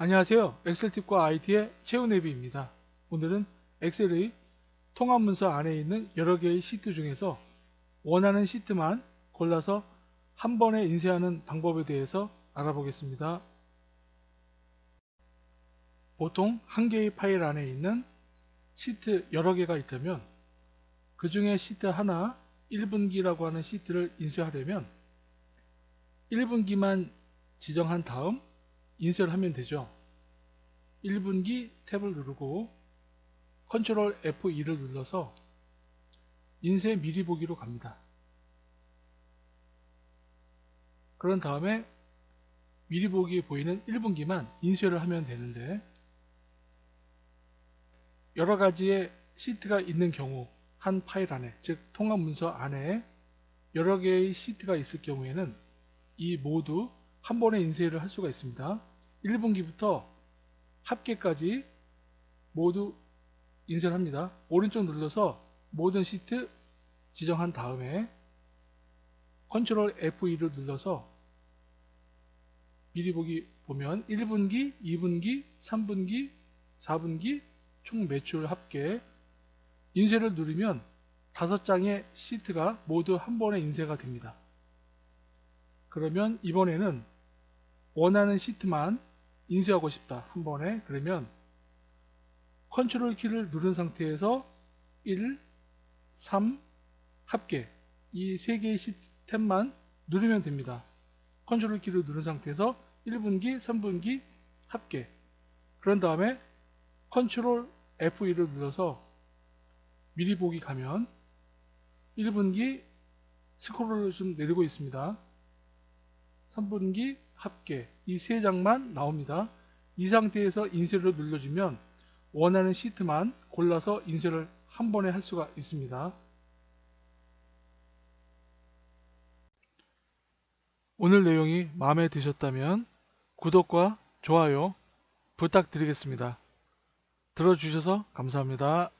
안녕하세요. 엑셀팁과 IT의 최은혜비입니다. 오늘은 엑셀의 통합 문서 안에 있는 여러 개의 시트 중에서 원하는 시트만 골라서 한 번에 인쇄하는 방법에 대해서 알아보겠습니다. 보통 한 개의 파일 안에 있는 시트 여러 개가 있다면 그 중에 시트 하나 1분기라고 하는 시트를 인쇄하려면 1분기만 지정한 다음 인쇄를 하면 되죠. 1분기 탭을 누르고 컨트롤 F2를 눌러서 인쇄 미리 보기로 갑니다. 그런 다음에 미리 보기에 보이는 1분기만 인쇄를 하면 되는데 여러 가지의 시트가 있는 경우 한 파일 안에 즉 통합 문서 안에 여러 개의 시트가 있을 경우에는 이 모두 한 번에 인쇄를 할 수가 있습니다. 1분기부터 합계까지 모두 인쇄를 합니다. 오른쪽 눌러서 모든 시트 지정한 다음에 컨트롤 F2를 눌러서 미리 보기 보면 1분기, 2분기, 3분기, 4분기 총 매출 합계 인쇄를 누르면 다섯 장의 시트가 모두 한 번에 인쇄가 됩니다. 그러면 이번에는 원하는 시트만 인쇄하고 싶다. 한 번에. 그러면 컨트롤 키를 누른 상태에서 1, 3, 합계 이 세 개의 시스템만 누르면 됩니다. 컨트롤 키를 누른 상태에서 1분기, 3분기 합계 그런 다음에 컨트롤 F2를 눌러서 미리 보기 가면 1분기 스크롤을 좀 내리고 있습니다. 3분기 합계 이 세 장만 나옵니다. 이 상태에서 인쇄를 눌러주면 원하는 시트만 골라서 인쇄를 한 번에 할 수가 있습니다. 오늘 내용이 마음에 드셨다면 구독과 좋아요 부탁드리겠습니다. 들어주셔서 감사합니다.